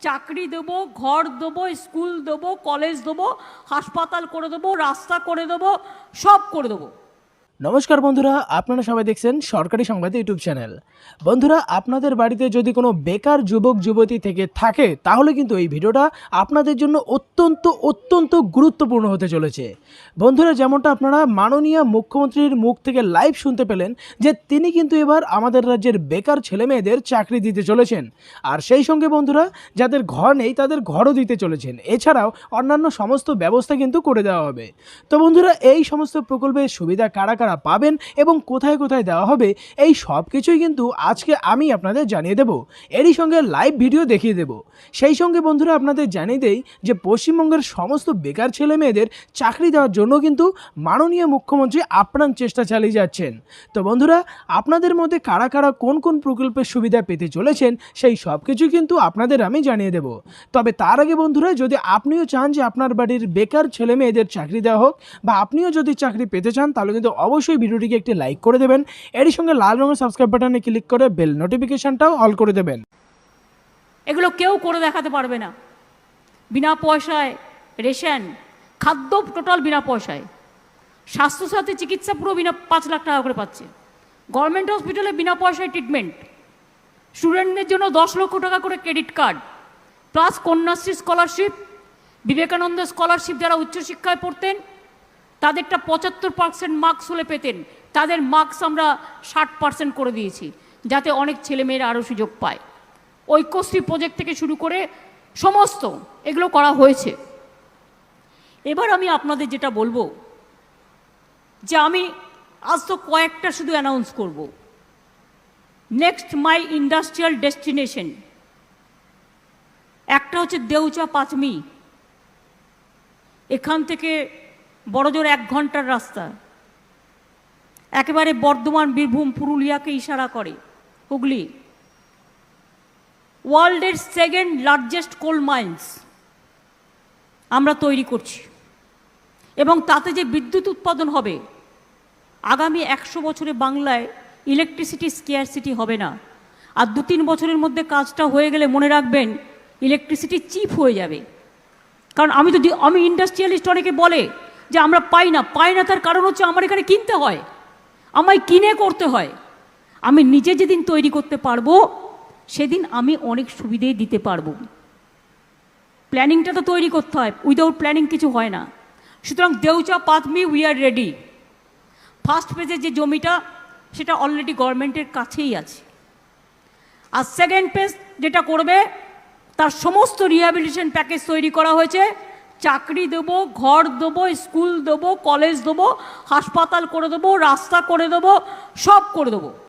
চাকরি দেবো, ঘর দেবো, স্কুল দেবো, কলেজ দেবো, হাসপাতাল করে দেবো, রাস্তা করে দেবো, সব করে দেবো। নমস্কার বন্ধুরা, আপনারা সবাই দেখছেন সরকারি সংবাদ ইউটিউব চ্যানেল। বন্ধুরা, আপনাদের বাড়িতে যদি কোনো বেকার যুবক, যুবতী থেকে থাকে, তাহলে কিন্তু এই ভিডিওটা আপনাদের জন্য অত্যন্ত অত্যন্ত গুরুত্বপূর্ণ হতে চলেছে। বন্ধুরা, যেমনটা আপনারা মাননীয় মুখ্যমন্ত্রীর মুখ থেকে লাইভ শুনতে পেলেন, যে তিনি কিন্তু এবার আমাদের রাজ্যের বেকার ছেলে মেয়েদের চাকরি দিতে চলেছেন। আর সেই সঙ্গে বন্ধুরা, যাদের ঘর নেই, তাদের ঘরও দিতে চলেছেন। এছাড়াও অন্যান্য সমস্ত ব্যবস্থা কিন্তু করে দেওয়া হবে। তো বন্ধুরা, এই সমস্ত প্রকল্পের সুবিধা কারা কারা পাবেন এবং কোথায় কোথায় দেওয়া হবে, এই সব কিছুই কিন্তু আজকে আমি আপনাদের জানিয়ে দেব। এরই সঙ্গে লাইভ ভিডিও দেখিয়ে দেব। সেই সঙ্গে বন্ধুরা আপনাদের জানিয়ে দেই যে পশ্চিমবঙ্গের সমস্ত বেকার ছেলে মেয়েদের চাকরি দেওয়ার জন্য কিন্তু মাননীয় মুখ্যমন্ত্রী আপ্রাণ চেষ্টা চালিয়ে যাচ্ছেন। তো বন্ধুরা, আপনাদের মধ্যে কারা কারা কোন কোন প্রকল্পের সুবিধা পেতে চলেছেন, সেই সব কিছু কিন্তু আপনাদের আমি জানিয়ে দেব। তবে তার আগে বন্ধুরা, যদি আপনিও চান যে আপনার বাড়ির বেকার ছেলে মেয়েদের চাকরি দেওয়া হোক বা আপনিও যদি চাকরি পেতে চান, তাহলে কিন্তু অবশ্যই ভিডিওটিকে একটি লাইক করে দেবেন। এরই সঙ্গে লাল রঙের সাবস্ক্রাইব বাটনে ক্লিক করে বেল নোটিফিকেশনটাও অল করে দেবেন। এগুলো কেউ করে দেখাতে পারবে না। বিনা পয়সায় রেশন, খাদ্য টোটাল বিনা পয়সায়। স্বাস্থ্যসাথী চিকিৎসা পুরো বিনা পাঁচ লাখ টাকা করে পাচ্ছে। গভর্নমেন্ট হসপিটালে বিনা পয়সায় ট্রিটমেন্ট স্টুডেন্টদের জন্য দশ লক্ষ টাকা করে credit card plus Kanyashree scholarship Vivekananda scholarship যারা উচ্চশিক্ষায় পড়তেন তাদেরটা পঁচাত্তর পার্সেন্ট মার্কস হলে পেতেন। তাদের মার্কস আমরা ষাট পার্সেন্ট করে দিয়েছি, যাতে অনেক ছেলেমেয়েরা আরও সুযোগ পায়। ঐক্যশ্রী প্রজেক্ট থেকে শুরু করে সমস্ত এগুলো করা হয়েছে। এবার আমি আপনাদের যেটা বলব, যে আমি আজ তো কয়েকটা শুধু অ্যানাউন্স করব। নেক্সট মাই ইন্ডাস্ট্রিয়াল ডেস্টিনেশন একটা হচ্ছে দেউচা পাঁচমি। এখান থেকে বড়জোর এক ঘণ্টার রাস্তা। একেবারে বর্ধমান, বীরভূম, পুরুলিয়াকে ইশারা করে। হুগলি। ওয়ার্ল্ডের সেকেন্ড লার্জেস্ট কোল মাইন্স আমরা তৈরি করছি। এবং তাতে যে বিদ্যুৎ উৎপাদন হবে, আগামী একশো বছরে বাংলায় ইলেকট্রিসিটি স্কেয়ারসিটি হবে না। আর দু তিন বছরের মধ্যে কাজটা হয়ে গেলে মনে রাখবেন, ইলেকট্রিসিটি চিপ হয়ে যাবে। কারণ আমি তো আমি ইন্ডাস্ট্রিয়ালিস্ট অনেকে বলে যে আমরা পাই না পাই না তার কারণ হচ্ছে আমার এখানে কিনতে হয়, আমায় কিনে করতে হয়। আমি নিজে যেদিন তৈরি করতে পারব, সেদিন আমি অনেক সুবিধে দিতে পারব। প্ল্যানিংটা তো তৈরি করতে হয় উইদাউট প্ল্যানিং কিছু হয় না। সুতরাং Deocha Pachami we are ready first পেজের যে জমিটা, সেটা অলরেডি গভর্নমেন্টের কাছেই আছে। আর সেকেন্ড পেজ যেটা করবে, তার সমস্ত রিহ্যাবিলিটেশন প্যাকেজ তৈরি করা হয়েছে। চাকরি দেবো, ঘর দেবো, স্কুল দেবো, কলেজ দেবো, হাসপাতাল করে দেবো, রাস্তা করে দেবো, সব করে দেবো।